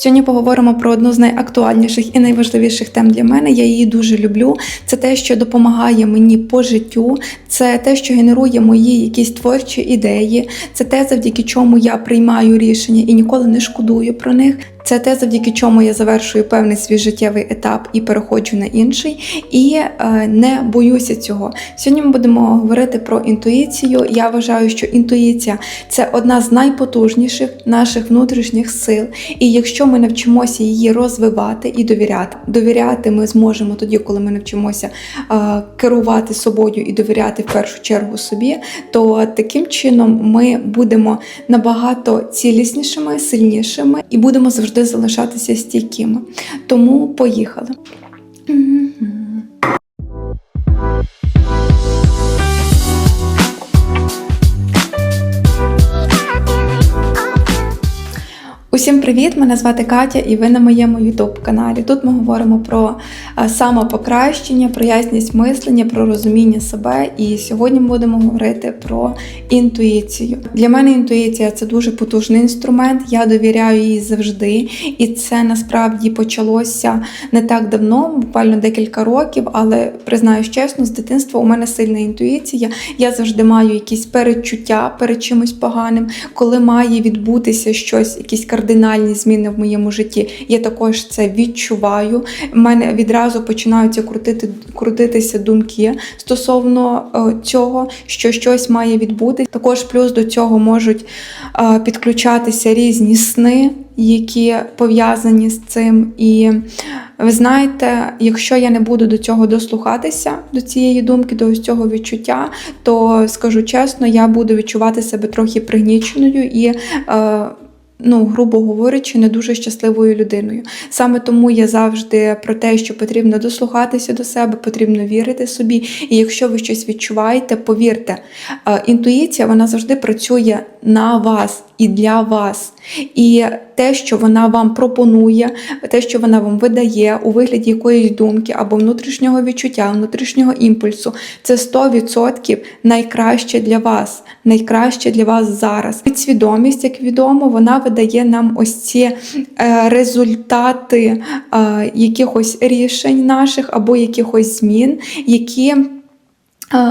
Сьогодні поговоримо про одну з найактуальніших і найважливіших тем для мене. Я її дуже люблю. Це те, що допомагає мені по життю, це те, що генерує мої якісь творчі ідеї, це те, завдяки чому я приймаю рішення і ніколи не шкодую про них. Це те, завдяки чому я завершую певний свій життєвий етап і переходжу на інший, і е, не боюся цього. Сьогодні ми будемо говорити про інтуїцію. Я вважаю, що інтуїція це одна з найпотужніших наших внутрішніх сил. І якщо ми навчимося її розвивати і довіряти, довіряти ми зможемо тоді, коли ми навчимося е, керувати собою і довіряти в першу чергу собі, то таким чином ми будемо набагато ціліснішими, сильнішими і будемо завжди залишатися стійкими. Тому поїхали. Усім привіт! Мене звати Катя, і ви на моєму youtube каналі. Тут ми говоримо про е, самопокращення, про ясність мислення, про розуміння себе. І сьогодні ми будемо говорити про інтуїцію. Для мене інтуїція це дуже потужний інструмент. Я довіряю їй завжди, і це насправді почалося не так давно, буквально декілька років. Але признаюсь чесно, з дитинства у мене сильна інтуїція. Я завжди маю якісь передчуття перед чимось поганим, коли має відбутися щось, якісь кардинальні зміни в моєму житті. Я також це відчуваю. У мене відразу починаються крутити, крутитися думки стосовно е, цього, що щось має відбутися. Також плюс до цього можуть е, підключатися різні сни, які пов'язані з цим. І ви знаєте, якщо я не буду до цього дослухатися, до цієї думки, до ось цього відчуття, то скажу чесно, я буду відчувати себе трохи пригніченою і. Е, ну, грубо говорячи, не дуже щасливою людиною. Саме тому я завжди про те, що потрібно дослухатися до себе, потрібно вірити собі. І якщо ви щось відчуваєте, повірте, е, інтуїція вона завжди працює на вас і для вас. І те, що вона вам пропонує, те, що вона вам видає у вигляді якоїсь думки або внутрішнього відчуття, внутрішнього імпульсу, це 100% найкраще для вас, найкраще для вас зараз. Підсвідомість, як відомо, вона видає нам ось ці е, результати е, якихось рішень наших або якихось змін, які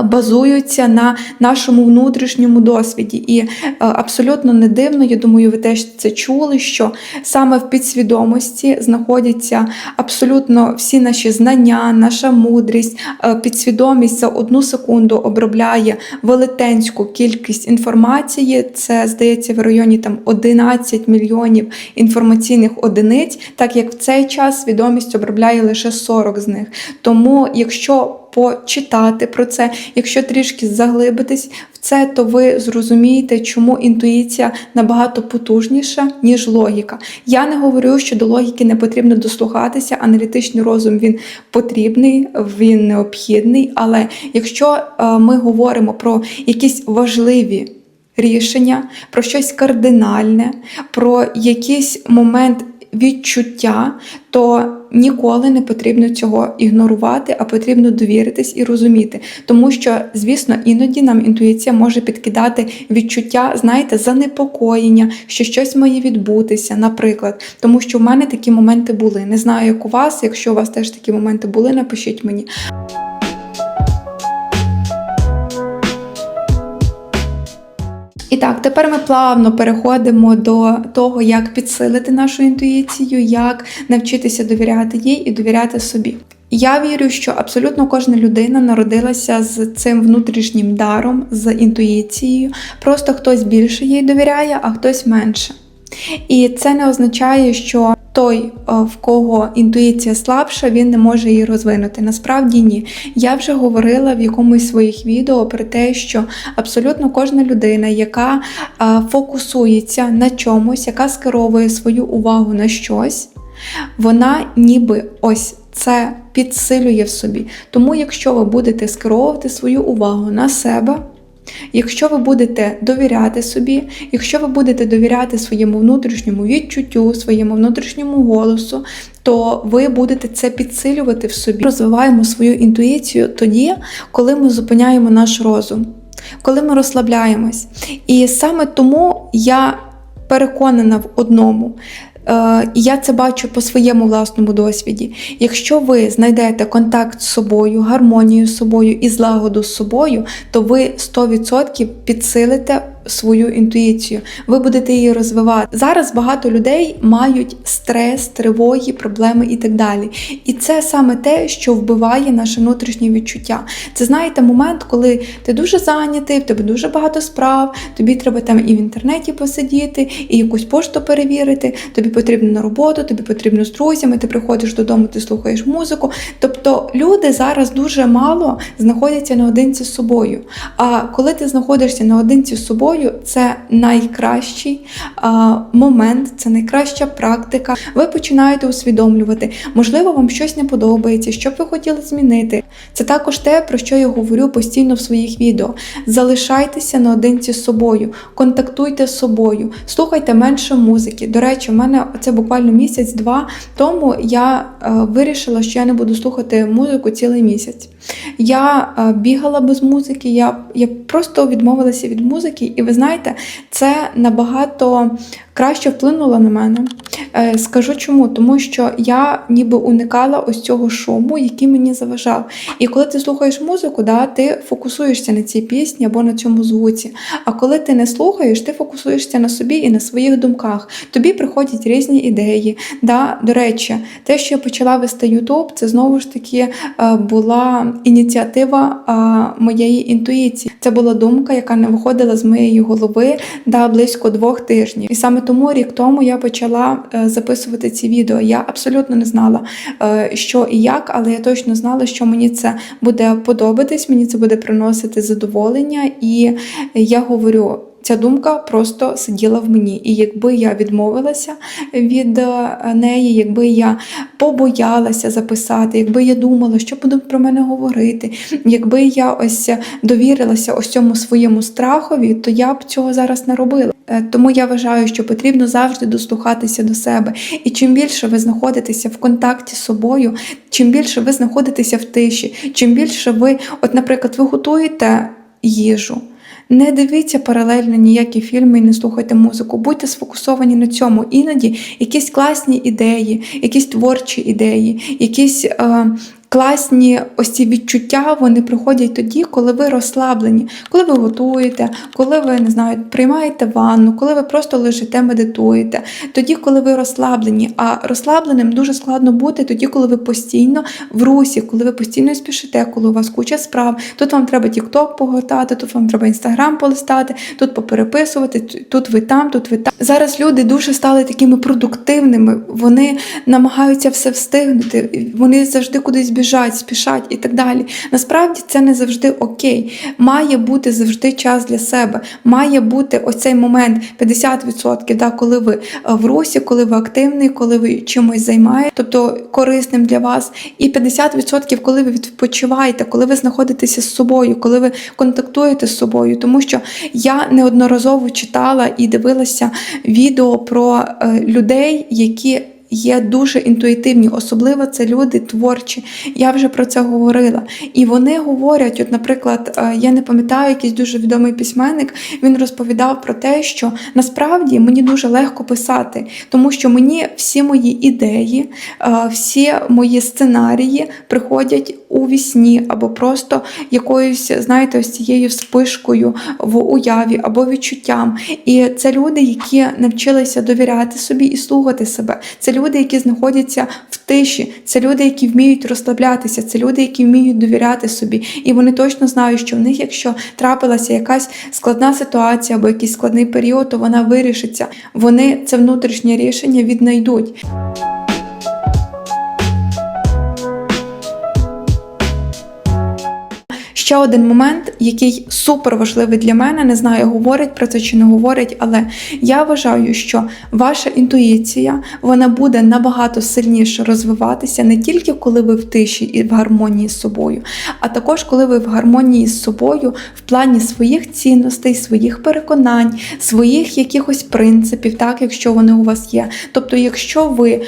Базуються на нашому внутрішньому досвіді, і е, абсолютно не дивно, я думаю, ви теж це чули, що саме в підсвідомості знаходяться абсолютно всі наші знання, наша мудрість, Е, підсвідомість за одну секунду обробляє велетенську кількість інформації. Це здається в районі там 11 мільйонів інформаційних одиниць, так як в цей час свідомість обробляє лише 40 з них. Тому, якщо почитати про це, якщо трішки заглибитись в це, то ви зрозумієте, чому інтуїція набагато потужніша, ніж логіка. Я не говорю, що до логіки не потрібно дослухатися, аналітичний розум він потрібний, він необхідний. Але якщо е, ми говоримо про якісь важливі рішення, про щось кардинальне, про якийсь момент відчуття, то ніколи не потрібно цього ігнорувати, а потрібно довіритись і розуміти. Тому що, звісно, іноді нам інтуїція може підкидати відчуття, знаєте, занепокоєння, що щось має відбутися, наприклад. Тому що в мене такі моменти були. Не знаю, як у вас. Якщо у вас теж такі моменти були, напишіть мені. І так, тепер ми плавно переходимо до того, як підсилити нашу інтуїцію, як навчитися довіряти їй і довіряти собі. Я вірю, що абсолютно кожна людина народилася з цим внутрішнім даром, з інтуїцією. Просто хтось більше їй довіряє, а хтось менше. І це не означає, що той, в кого інтуїція слабша, він не може її розвинути. Насправді ні. Я вже говорила в якомусь своїх відео про те, що абсолютно кожна людина, яка фокусується на чомусь, яка скеровує свою увагу на щось, вона ніби ось це підсилює в собі. Тому, якщо ви будете скеровувати свою увагу на себе, Якщо ви будете довіряти собі, якщо ви будете довіряти своєму внутрішньому відчуттю, своєму внутрішньому голосу, то ви будете це підсилювати в собі. Розвиваємо свою інтуїцію тоді, коли ми зупиняємо наш розум, коли ми розслабляємось. І саме тому я переконана в одному. Е, І я це бачу по своєму власному досвіді. Якщо ви знайдете контакт з собою, гармонію з собою і злагоду з собою, то ви 100% підсилите свою інтуїцію, ви будете її розвивати. Зараз багато людей мають стрес, тривоги, проблеми і так далі. І це саме те, що вбиває наше внутрішнє відчуття. Це знаєте, момент, коли ти дуже зайнятий, в тебе дуже багато справ, тобі треба там і в інтернеті посидіти, і якусь пошту перевірити, тобі потрібно на роботу, тобі потрібно з друзями, ти приходиш додому, ти слухаєш музику. Тобто люди зараз дуже мало знаходяться наодинці з собою. А коли ти знаходишся наодинці з собою, це найкращий а, момент, це найкраща практика. Ви починаєте усвідомлювати, можливо, вам щось не подобається, що б ви хотіли змінити. Це також те, про що я говорю постійно в своїх відео. Залишайтеся наодинці з собою, контактуйте з собою, слухайте менше музики. До речі, в мене це буквально місяць-два тому я е, вирішила, що я не буду слухати музику цілий місяць. Я е, бігала без музики, я, я просто відмовилася від музики, і ви знаєте, це набагато краще вплинуло на мене. Е, Скажу чому, тому що я ніби уникала ось цього шуму, який мені заважав. І коли ти слухаєш музику, да, ти фокусуєшся на цій пісні або на цьому звуці. А коли ти не слухаєш, ти фокусуєшся на собі і на своїх думках. Тобі приходять різні ідеї. Да? До речі, те, що я почала вести Ютуб, це знову ж таки е, була ініціатива моєї інтуїції. Це була думка, яка не виходила з моєї голови да, близько двох тижнів. І саме тому рік тому я почала е, записувати ці відео. Я абсолютно не знала, е, що і як, але я точно знала, що мені це буде подобатись, мені це буде приносити задоволення, і я говорю. Ця думка просто сиділа в мені. І якби я відмовилася від е, неї, якби я побоялася записати, якби я думала, що будуть про мене говорити, якби я ось довірилася ось цьому своєму страхові, то я б цього зараз не робила. Е, Тому я вважаю, що потрібно завжди дослухатися до себе. І чим більше ви знаходитеся в контакті з собою, чим більше ви знаходитеся в тиші, чим більше ви, от, наприклад, ви готуєте їжу. Не дивіться паралельно ніякі фільми і не слухайте музику. Будьте сфокусовані на цьому. Іноді якісь класні ідеї, якісь творчі ідеї, якісь е, класні ось ці відчуття вони приходять тоді, коли ви розслаблені, коли ви готуєте, коли ви не знаю, приймаєте ванну, коли ви просто лежите, медитуєте, тоді, коли ви розслаблені. А розслабленим дуже складно бути тоді, коли ви постійно в русі, коли ви постійно спішите, коли у вас куча справ. Тут вам треба TikTok погортати, тут вам треба Instagram полистати, тут попереписувати, тут ви там, тут ви там. Зараз люди дуже стали такими продуктивними, вони намагаються все встигнути, вони завжди кудись біжать, спішать і так далі. Насправді це не завжди окей. Має бути завжди час для себе. Має бути ось цей момент 50%, да, коли ви е, в русі, коли ви активний, коли ви чимось займаєте, тобто корисним для вас. І 50% коли ви відпочиваєте, коли ви знаходитеся з собою, коли ви контактуєте з собою. Тому що я неодноразово читала і дивилася відео про е, людей, які є дуже інтуїтивні, особливо це люди творчі. Я вже про це говорила. І вони говорять, от, наприклад, е, я не пам'ятаю, якийсь дуже відомий письменник, він розповідав про те, що насправді мені дуже легко писати, тому що мені всі мої ідеї, е, всі мої сценарії приходять у вісні або просто якоюсь, знаєте, ось цією спишкою в уяві або відчуттям. І це люди, які навчилися довіряти собі і слухати себе. Це люди, які знаходяться в тиші, це люди, які вміють розслаблятися, це люди, які вміють довіряти собі. І вони точно знають, що в них, якщо трапилася якась складна ситуація або якийсь складний період, то вона вирішиться. Вони це внутрішнє рішення віднайдуть. Ще один момент, який супер важливий для мене, не знаю, говорять про це чи не говорять, але я вважаю, що ваша інтуїція вона буде набагато сильніше розвиватися не тільки коли ви в тиші і в гармонії з собою, а також коли ви в гармонії з собою в плані своїх цінностей, своїх переконань, своїх якихось принципів, так, якщо вони у вас є. Тобто, якщо ви е,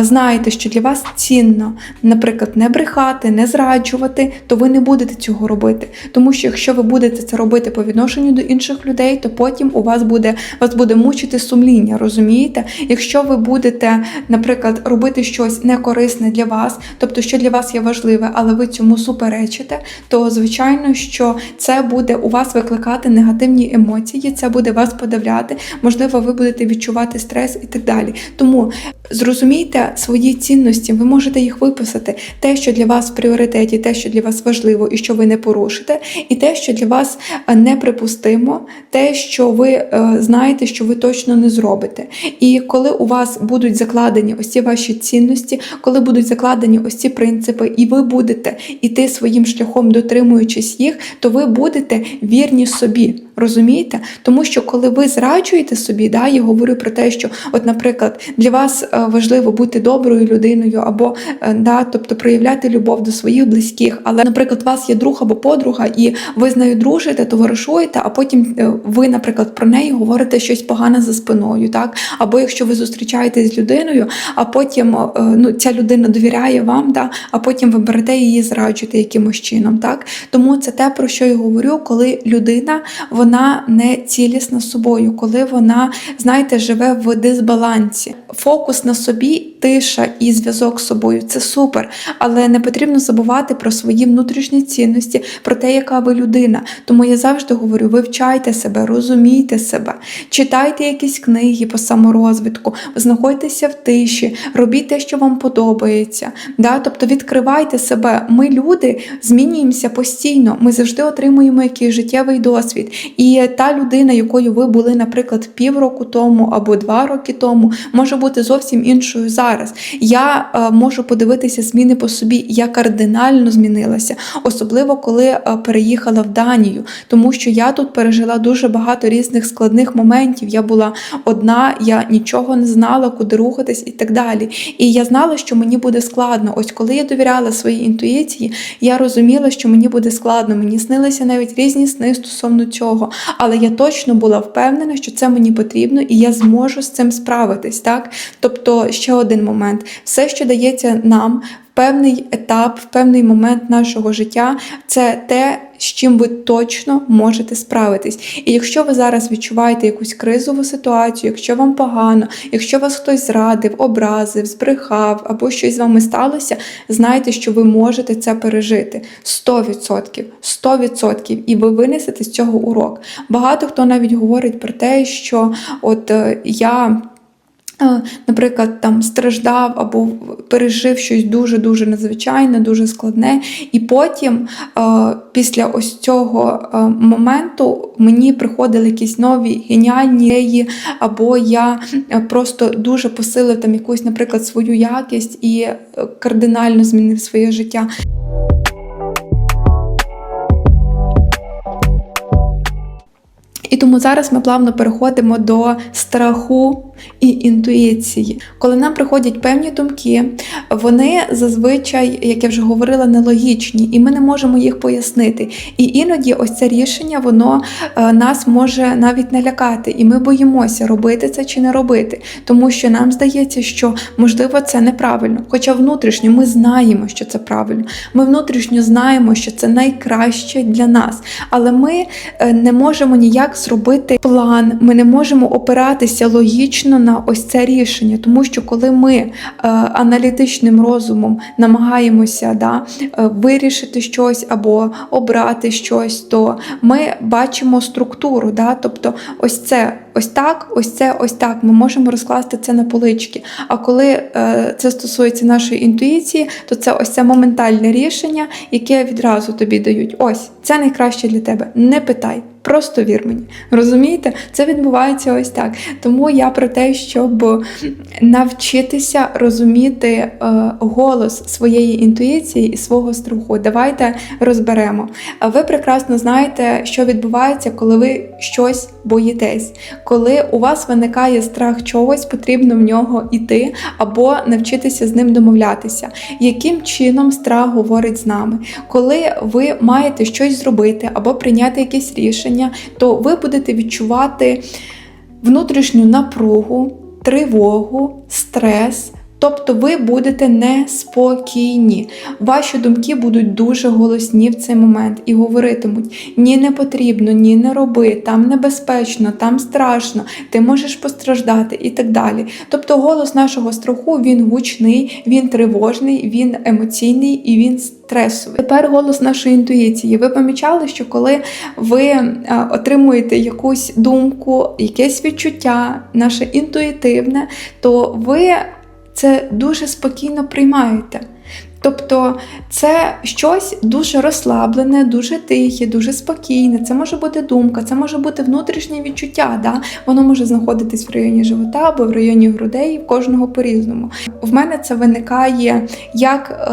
знаєте, що для вас цінно, наприклад, не брехати, не зраджувати, то ви не будете цього робити. Робити. Тому що якщо ви будете це робити по відношенню до інших людей, то потім у вас буде вас буде мучити сумління, розумієте? Якщо ви будете, наприклад, робити щось некорисне для вас, тобто що для вас є важливе, але ви цьому суперечите, то звичайно, що це буде у вас викликати негативні емоції, це буде вас подавляти. Можливо, ви будете відчувати стрес і так далі. Тому зрозумійте свої цінності, ви можете їх виписати. Те, що для вас в пріоритеті, те, що для вас важливо і що ви не порушите, і те, що для вас е, неприпустимо, те, що ви е, знаєте, що ви точно не зробите. І коли у вас будуть закладені ось ці ваші цінності, коли будуть закладені ось ці принципи, і ви будете іти своїм шляхом, дотримуючись їх, то ви будете вірні собі. Розумієте? Тому що коли ви зраджуєте собі, да, я говорю про те, що, от, наприклад, для вас е, важливо бути доброю людиною, або да, тобто проявляти любов до своїх близьких. Але, наприклад, у вас є друг або подруга, і ви з нею дружите, товаришуєте, а потім е, ви, наприклад, про неї говорите щось погане за спиною, так? Або якщо ви зустрічаєтесь з людиною, а потім е, ну, ця людина довіряє вам, да, а потім ви берете її зраджуєте якимось чином. Так? Тому це те, про що я говорю, коли людина вона не цілісна собою, коли вона, знаєте, живе в дисбалансі. Фокус на собі, тиша і зв'язок з собою це супер, але не потрібно забувати про свої внутрішні цінності, про те, яка ви людина. Тому я завжди говорю: вивчайте себе, розумійте себе, читайте якісь книги по саморозвитку, знаходьтеся в тиші, робіть те, що вам подобається. Да? Тобто відкривайте себе. Ми люди змінюємося постійно. Ми завжди отримуємо якийсь життєвий досвід. І та людина, якою ви були, наприклад, півроку тому або два роки тому, може бути зовсім іншою зараз. Я е, можу подивитися зміни по собі. Я кардинально змінилася, особливо коли е, переїхала в Данію, тому що я тут пережила дуже багато різних складних моментів. Я була одна, я нічого не знала, куди рухатись і так далі. І я знала, що мені буде складно. Ось коли я довіряла своїй інтуїції, я розуміла, що мені буде складно. Мені снилися навіть різні сни стосовно цього. Але я точно була впевнена, що це мені потрібно, і я зможу з цим справитись. Так, тобто, ще один момент: все, що дається нам. Певний етап, в певний момент нашого життя це те, з чим ви точно можете справитись. І якщо ви зараз відчуваєте якусь кризову ситуацію, якщо вам погано, якщо вас хтось зрадив, образив, збрехав або щось з вами сталося, знайте, що ви можете це пережити 100%, 100%, і ви винесете з цього урок. Багато хто навіть говорить про те, що от е, я. Е, Наприклад, там страждав або пережив щось дуже-дуже надзвичайне, дуже складне. І потім, е, після ось цього е, моменту, мені приходили якісь нові геніальні ідеї, або я просто дуже посилив там якусь, наприклад, свою якість і кардинально змінив своє життя. І тому зараз ми плавно переходимо до страху і інтуїції. Коли нам приходять певні думки, вони зазвичай, як я вже говорила, нелогічні, і ми не можемо їх пояснити. І іноді ось це рішення воно е, нас може навіть налякати, і ми боїмося, робити це чи не робити, тому що нам здається, що можливо це неправильно. Хоча внутрішньо ми знаємо, що це правильно. Ми внутрішньо знаємо, що це найкраще для нас, але ми е, не можемо ніяк зробити план, ми не можемо опиратися логічно на ось це рішення, тому що коли ми е, аналітичним розумом намагаємося да, е, вирішити щось або обрати щось, то ми бачимо структуру. Да? Тобто, ось це ось так, ось це ось так. Ми можемо розкласти це на полички. А коли е, це стосується нашої інтуїції, то це ось це моментальне рішення, яке відразу тобі дають. Ось це найкраще для тебе. Не питай. Просто вір мені. Розумієте? Це відбувається ось так. Тому я про те, щоб навчитися розуміти е, голос своєї інтуїції і свого страху. Давайте розберемо. Ви прекрасно знаєте, що відбувається, коли ви щось боїтесь. Коли у вас виникає страх чогось, потрібно в нього йти або навчитися з ним домовлятися. Яким чином страх говорить з нами? Коли ви маєте щось зробити або прийняти якесь рішення, то ви будете відчувати внутрішню напругу, тривогу, стрес. Тобто ви будете неспокійні. Ваші думки будуть дуже голосні в цей момент і говоритимуть: ні, не потрібно, ні, не роби, там небезпечно, там страшно, ти можеш постраждати і так далі. Тобто голос нашого страху він гучний, він тривожний, він емоційний і він стресовий. Тепер голос нашої інтуїції. Ви помічали, що коли ви е, отримуєте якусь думку, якесь відчуття, наше інтуїтивне, то ви це дуже спокійно приймаєте. Тобто це щось дуже розслаблене, дуже тихе, дуже спокійне. Це може бути думка, це може бути внутрішнє відчуття. Да? Воно може знаходитись в районі живота або в районі грудей, в кожного по-різному. В мене це виникає як е,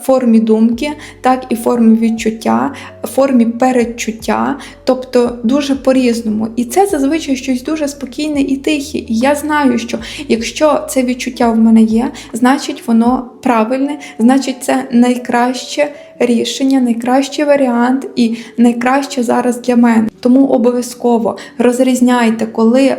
в формі думки, так і в формі відчуття, в формі передчуття, тобто дуже по-різному. І це зазвичай щось дуже спокійне і тихе. І я знаю, що якщо це відчуття в мене є, значить воно правильне, значить це найкраще рішення, найкращий варіант і найкраще зараз для мене. Тому обов'язково розрізняйте, коли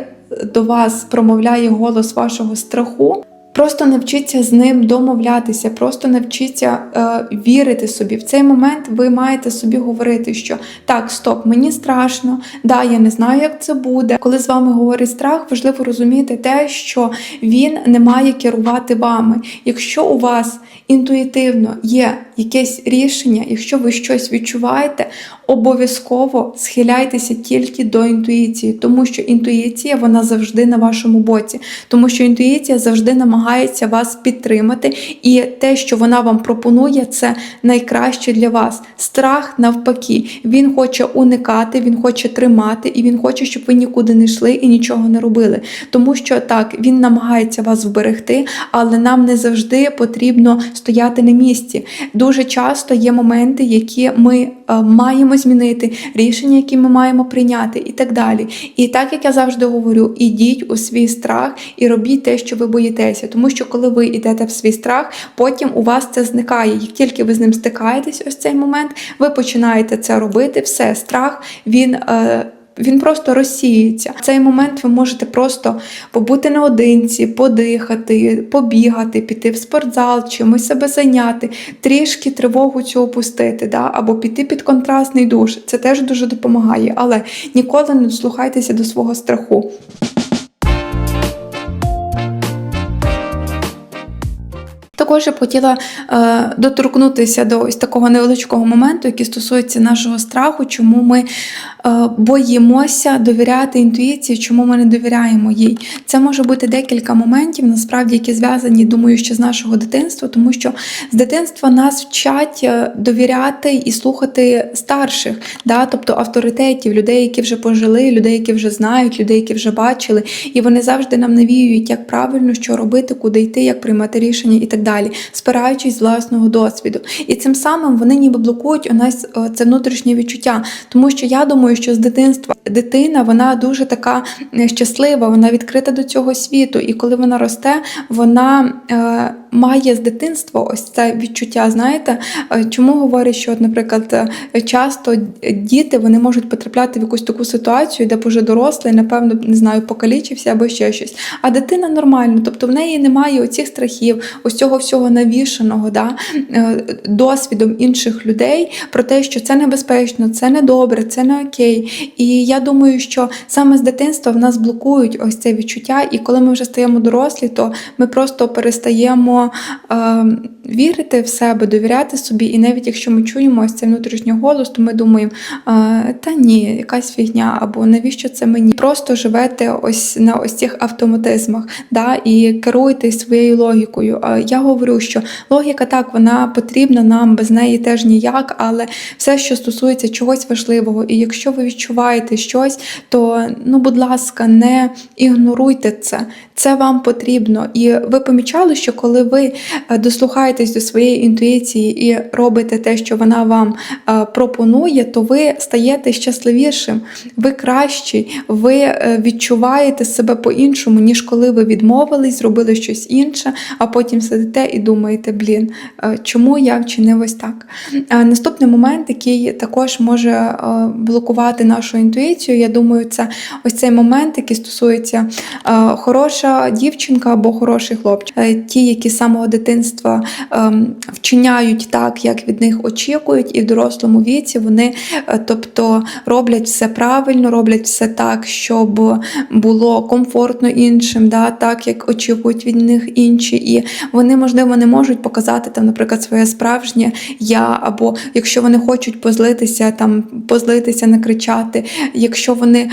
до вас промовляє голос вашого страху. Просто навчіться з ним домовлятися, просто навчіться е, вірити собі. В цей момент ви маєте собі говорити, що так, стоп, мені страшно, да, я не знаю, як це буде. Коли з вами говорить страх, важливо розуміти те, що він не має керувати вами. Якщо у вас інтуїтивно є якесь рішення, якщо ви щось відчуваєте, обов'язково схиляйтеся тільки до інтуїції, тому що інтуїція вона завжди на вашому боці, тому що інтуїція завжди намагається вас підтримати, і те, що вона вам пропонує, це найкраще для вас. Страх навпаки, він хоче уникати, він хоче тримати, і він хоче, щоб ви нікуди не йшли і нічого не робили. Тому що так він намагається вас вберегти, але нам не завжди потрібно стояти на місці. Дуже часто є моменти, які ми е, маємо змінити, рішення, які ми маємо прийняти, і так далі. І так як я завжди говорю, ідіть у свій страх і робіть те, що ви боїтеся. Тому що коли ви йдете в свій страх, потім у вас це зникає. Як тільки ви з ним стикаєтесь, ось цей момент, ви починаєте це робити. Все, страх він. Е, він просто розсіюється. В цей момент ви можете просто побути наодинці, подихати, побігати, піти в спортзал, чимось себе зайняти, трішки тривогу цю опустити, да? або піти під контрастний душ. Це теж дуже допомагає, але ніколи не дослухайтеся до свого страху. Також я б хотіла е, доторкнутися до ось такого невеличкого моменту, який стосується нашого страху, чому ми е, боїмося довіряти інтуїції, чому ми не довіряємо їй. Це може бути декілька моментів, насправді, які зв'язані, думаю, ще з нашого дитинства, тому що з дитинства нас вчать е, довіряти і слухати старших, да? тобто авторитетів, людей, які вже пожили, людей, які вже знають, людей, які вже бачили, і вони завжди нам навіюють, як правильно що робити, куди йти, як приймати рішення і так далі, спираючись з власного досвіду. І цим самим вони ніби блокують у нас е, це внутрішнє відчуття. Тому що я думаю, що з дитинства дитина вона дуже така е, щаслива, вона відкрита до цього світу. І коли вона росте, вона е, має з дитинства ось це відчуття. Знаєте, Е, чому говорять, що, наприклад, е, часто діти вони можуть потрапляти в якусь таку ситуацію, де вже дорослий, напевно, не знаю, покалічився або ще щось. А дитина нормальна, тобто в неї немає оцих страхів, ось цього всього навішаного, да, е, досвідом інших людей про те, що це небезпечно, це недобре, це не окей. І я думаю, що саме з дитинства в нас блокують ось це відчуття, і коли ми вже стаємо дорослі, то ми просто перестаємо е, вірити в себе, довіряти собі. І навіть якщо ми чуємо ось цей внутрішній голос, то ми думаємо, е, та ні, якась фігня, або навіщо це мені? Просто живете ось на ось цих автоматизмах, да, і керуєтесь своєю логікою. Е, Я говорю, що логіка так, вона потрібна нам, без неї теж ніяк, але все, що стосується чогось важливого, і якщо ви відчуваєте щось, то ну, будь ласка, не ігноруйте це. Це вам потрібно. І ви помічали, що коли ви е, дослухаєтесь до своєї інтуїції і робите те, що вона вам е, пропонує, то ви стаєте щасливішим, ви кращий, ви е, відчуваєте себе по-іншому, ніж коли ви відмовились, зробили щось інше, а потім сидите і думаєте, блін, чому я вчинив ось так. Наступний момент, який також може блокувати. нашу інтуїцію. Я думаю, це ось цей момент, який стосується хороша дівчинка або хороший хлопчик. Ті, які самого дитинства ем, вчиняють так, як від них очікують, і в дорослому віці вони, е, тобто, роблять все правильно, роблять все так, щоб було комфортно іншим, да, так як очікують від них інші, і вони, можливо, не можуть показати там, наприклад, своє справжнє я, або якщо вони хочуть позлитися, там позлитися, накричати, якщо вони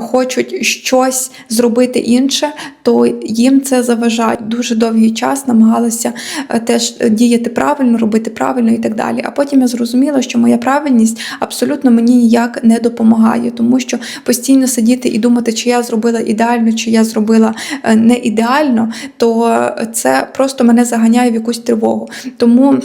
хочуть щось зробити інше, то їм це заважає. Дуже довгий час намагалася е, теж діяти правильно, робити правильно і так далі. А потім я зрозуміла, що моя правильність абсолютно мені ніяк не допомагає, тому що постійно сидіти і думати, чи я зробила ідеально, чи я зробила е, не ідеально, то це просто мене заганяє в якусь тривогу. Тому.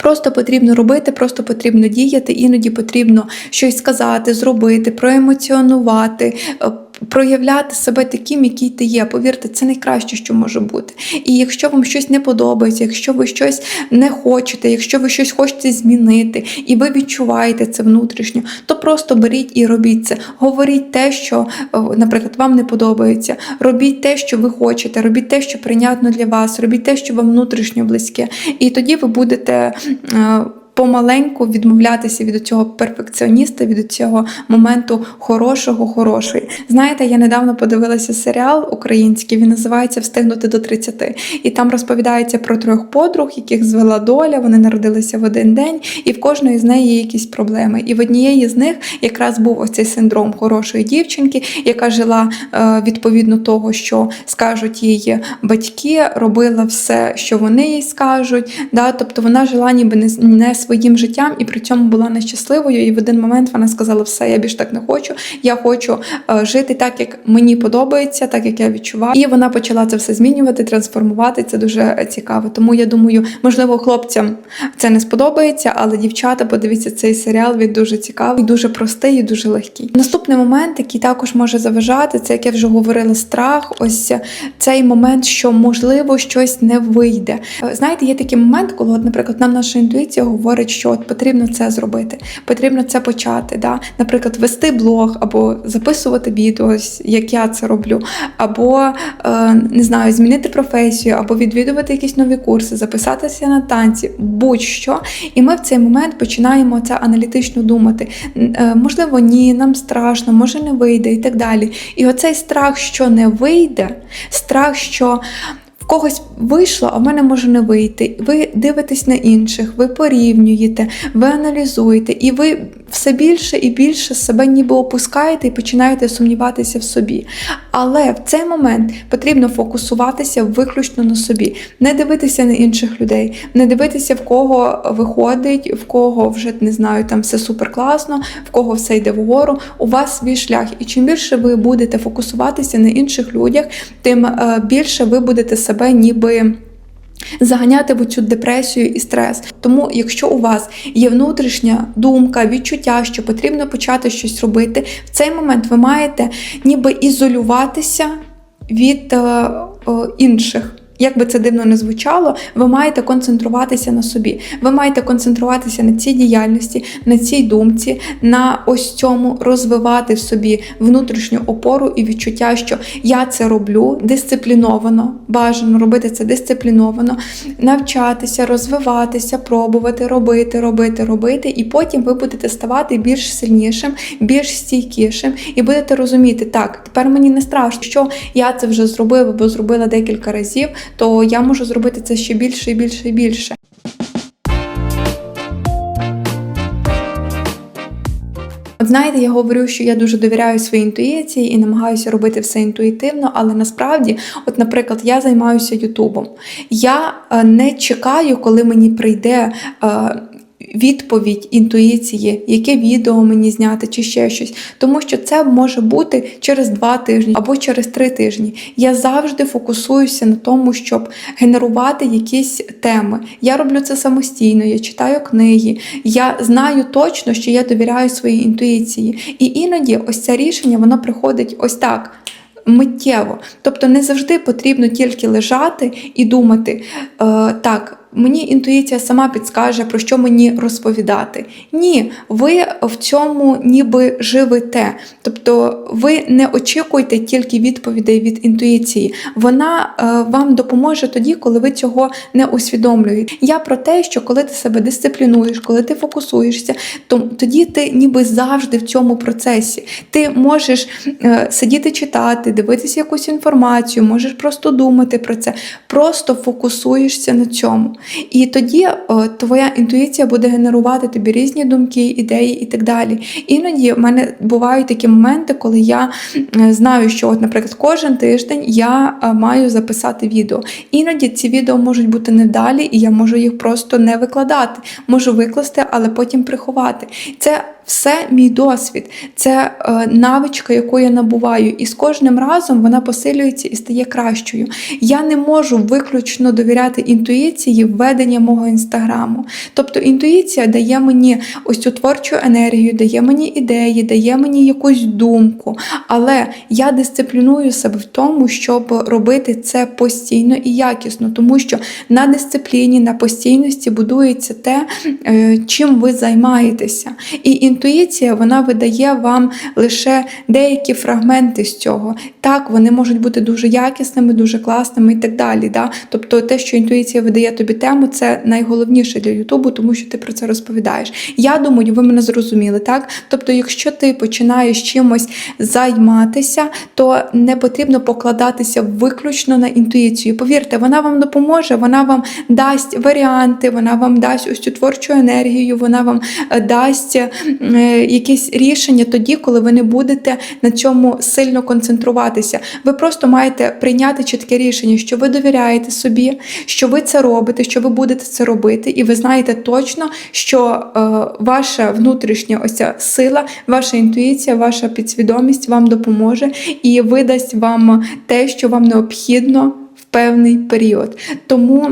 Просто потрібно робити, просто потрібно діяти, іноді потрібно щось сказати, зробити, проемоціонувати, е, проявляти себе таким, який ти є. Повірте, це найкраще, що може бути. І якщо вам щось не подобається, якщо ви щось не хочете, якщо ви щось хочете змінити, і ви відчуваєте це внутрішньо, то просто беріть і робіть це. Говоріть те, що, е, наприклад, вам не подобається. Робіть те, що ви хочете, робіть те, що прийнятно для вас, робіть те, що вам внутрішньо близьке. І тоді ви будете. Помаленьку відмовлятися від цього перфекціоніста, від цього моменту хорошого, хорошої. Знаєте, я недавно подивилася серіал український, він називається Встигнути до 30. І там розповідається про трьох подруг, яких звела доля. Вони народилися в один день, і в кожної з неї є якісь проблеми. І в однієї з них якраз був ось цей синдром хорошої дівчинки, яка жила е, відповідно того, що скажуть її батьки, робила все, що вони їй скажуть. Да? Тобто вона жила ніби не, не своїм життям і при цьому була нещасливою. І в один момент вона сказала: все, я більш так не хочу. Я хочу е, жити так, як мені подобається, так як я відчуваю. І вона почала це все змінювати, трансформувати. Це дуже цікаво. Тому я думаю, можливо, хлопцям це не сподобається, але дівчата, подивіться цей серіал. Він дуже цікавий, дуже простий і дуже легкий. Наступний момент, який також може заважати, це як я вже говорила, страх. Ось цей момент, що можливо щось не вийде. Е, Знаєте, є такий момент, коли, от, наприклад, нам наша інтуїція говорить, що от потрібно це зробити, потрібно це почати. Да? Наприклад, вести блог або записувати відео, як я це роблю, або е, не знаю, змінити професію, або відвідувати якісь нові курси, записатися на танці, будь-що. І ми в цей момент починаємо це аналітично думати. Е, Можливо, ні, нам страшно, може не вийде і так далі. І оцей страх, що не вийде, страх, що когось вийшло, а в мене може не вийти. Ви дивитесь на інших, ви порівнюєте, ви аналізуєте, і ви все більше і більше себе ніби опускаєте і починаєте сумніватися в собі. Але в цей момент потрібно фокусуватися виключно на собі, не дивитися на інших людей, не дивитися, в кого виходить, в кого вже не знаю, там все супер класно, в кого все йде вгору. У вас свій шлях. І чим більше ви будете фокусуватися на інших людях, тим е, більше ви будете себе ніби. Заганяти в цю депресію і стрес. Тому, якщо у вас є внутрішня думка, відчуття, що потрібно почати щось робити, в цей момент ви маєте ніби ізолюватися від е, е, інших. Як би це дивно не звучало, ви маєте концентруватися на собі. Ви маєте концентруватися на цій діяльності, на цій думці, на ось цьому розвивати в собі внутрішню опору і відчуття, що я це роблю дисципліновано, бажано робити це дисципліновано, навчатися, розвиватися, пробувати, робити, робити, робити, і потім ви будете ставати більш сильнішим, більш стійкішим, і будете розуміти, так, тепер мені не страшно, що я це вже зробив або зробила декілька разів, то я можу зробити це ще більше і більше і більше. От знаєте, я говорю, що я дуже довіряю своїй інтуїції і намагаюся робити все інтуїтивно, але насправді, от, наприклад, я займаюся Ютубом. Я е, не чекаю, коли мені прийде. е, Відповідь інтуїції, яке відео мені зняти, чи ще щось, тому що це може бути через два тижні або через три тижні. Я завжди фокусуюся на тому, щоб генерувати якісь теми. Я роблю це самостійно, я читаю книги, я знаю точно, що я довіряю своїй інтуїції. І іноді ось це рішення воно приходить ось так. Миттєво, тобто не завжди потрібно тільки лежати і думати, е, так, мені інтуїція сама підскаже, про що мені розповідати. Ні, ви в цьому ніби живете. Тобто ви не очікуєте тільки відповідей від інтуїції. Вона е, вам допоможе тоді, коли ви цього не усвідомлюєте. Я про те, що коли ти себе дисциплінуєш, коли ти фокусуєшся, то тоді ти ніби завжди в цьому процесі. Ти можеш е, сидіти читати, дивитися якусь інформацію, можеш просто думати про це, просто фокусуєшся на цьому. І тоді е, твоя інтуїція буде генерувати тобі різні думки, ідеї і так далі. Іноді в мене бувають такі моменти, коли я е, знаю, що, от, наприклад, кожен тиждень я е, маю записати відео. Іноді ці відео можуть бути невдалі, і я можу їх просто не викладати. Можу викласти, але потім приховати. Це все мій досвід, це е, навичка, яку я набуваю, і з кожним разом вона посилюється і стає кращою. Я не можу виключно довіряти інтуїції введення мого інстаграму. Тобто інтуїція дає мені ось цю творчу енергію, дає мені ідеї, дає мені якусь думку. Але я дисципліную себе в тому, щоб робити це постійно і якісно, тому що на дисципліні, на постійності будується те, е, чим ви займаєтеся. І інтуїція вона видає вам лише деякі фрагменти з цього. Так, вони можуть бути дуже якісними, дуже класними і так далі. Да? Тобто, те, що інтуїція видає тобі тему, це найголовніше для Ютубу, тому що ти про це розповідаєш. Я думаю, ви мене зрозуміли, так? Тобто, якщо ти починаєш чимось займатися, то не потрібно покладатися виключно на інтуїцію. Повірте, вона вам допоможе, вона вам дасть варіанти, вона вам дасть ось цю творчу енергію, вона вам е, дасть е, якісь рішення тоді, коли ви не будете на цьому сильно концентруватися. Ви просто маєте прийняти чітке рішення, що ви довіряєте собі, що ви це робите, що ви будете це робити, і ви знаєте точно, що е, ваша внутрішня ось сила, ваша інтуїція, ваша підсвідомість вам допоможе і видасть вам те, що вам необхідно в певний період. Тому.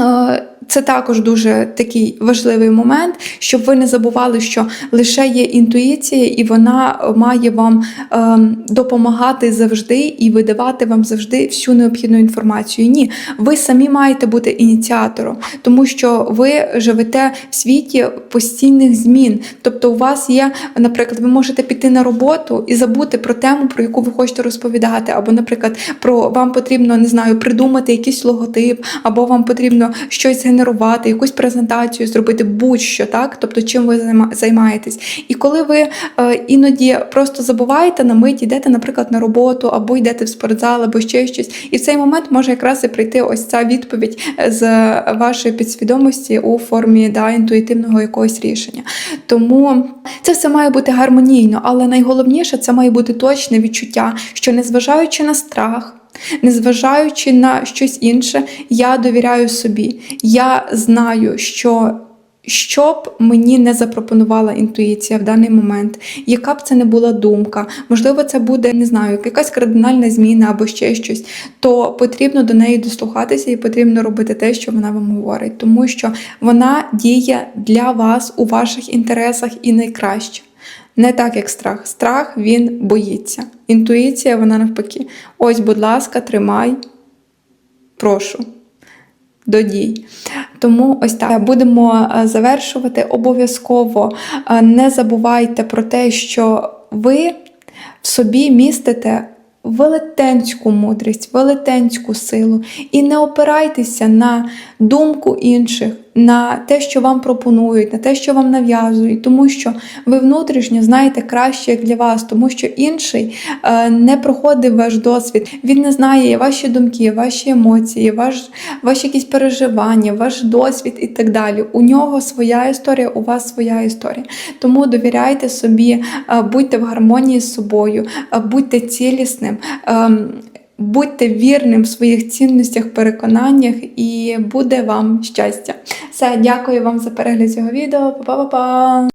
е, Це також дуже такий важливий момент, щоб ви не забували, що лише є інтуїція, і вона має вам ем, допомагати завжди і видавати вам завжди всю необхідну інформацію. Ні, ви самі маєте бути ініціатором, тому що ви живете в світі постійних змін. Тобто, у вас є, наприклад, ви можете піти на роботу і забути про тему, про яку ви хочете розповідати, або, наприклад, про вам потрібно не знаю, придумати якийсь логотип, або вам потрібно щось генерувати, якусь презентацію зробити, будь-що, так? Тобто, чим ви займаєтесь. І коли ви е, іноді просто забуваєте на мить, йдете, наприклад, на роботу, або йдете в спортзал, або ще щось, і в цей момент може якраз і прийти ось ця відповідь е, з вашої підсвідомості у формі да, інтуїтивного якогось рішення. Тому це все має бути гармонійно, але найголовніше це має бути точне відчуття, що незважаючи на страх. Незважаючи на щось інше, я довіряю собі. Я знаю, що що б мені не запропонувала інтуїція в даний момент, яка б це не була думка, можливо, це буде, не знаю, якась кардинальна зміна або ще щось, то потрібно до неї дослухатися і потрібно робити те, що вона вам говорить, тому що вона діє для вас у ваших інтересах і найкраще. Не так, як страх. Страх він боїться. Інтуїція, вона навпаки. Ось, будь ласка, тримай, прошу. До дій. Тому ось так будемо е, завершувати. Обов'язково е, не забувайте про те, що ви в собі містите велетенську мудрість, велетенську силу. І не опирайтеся на думку інших, на те, що вам пропонують, на те, що вам нав'язують, тому що ви внутрішньо знаєте краще як для вас, тому що інший е, не проходив ваш досвід, він не знає ваші думки, ваші емоції, ваш, ваші якісь переживання, ваш досвід і так далі. У нього своя історія, у вас своя історія. Тому довіряйте собі, е, будьте в гармонії з собою, е, будьте цілісним. Будьте вірним в своїх цінностях, переконаннях, і буде вам щастя. Все, дякую вам за перегляд цього відео. Па-па-па-па!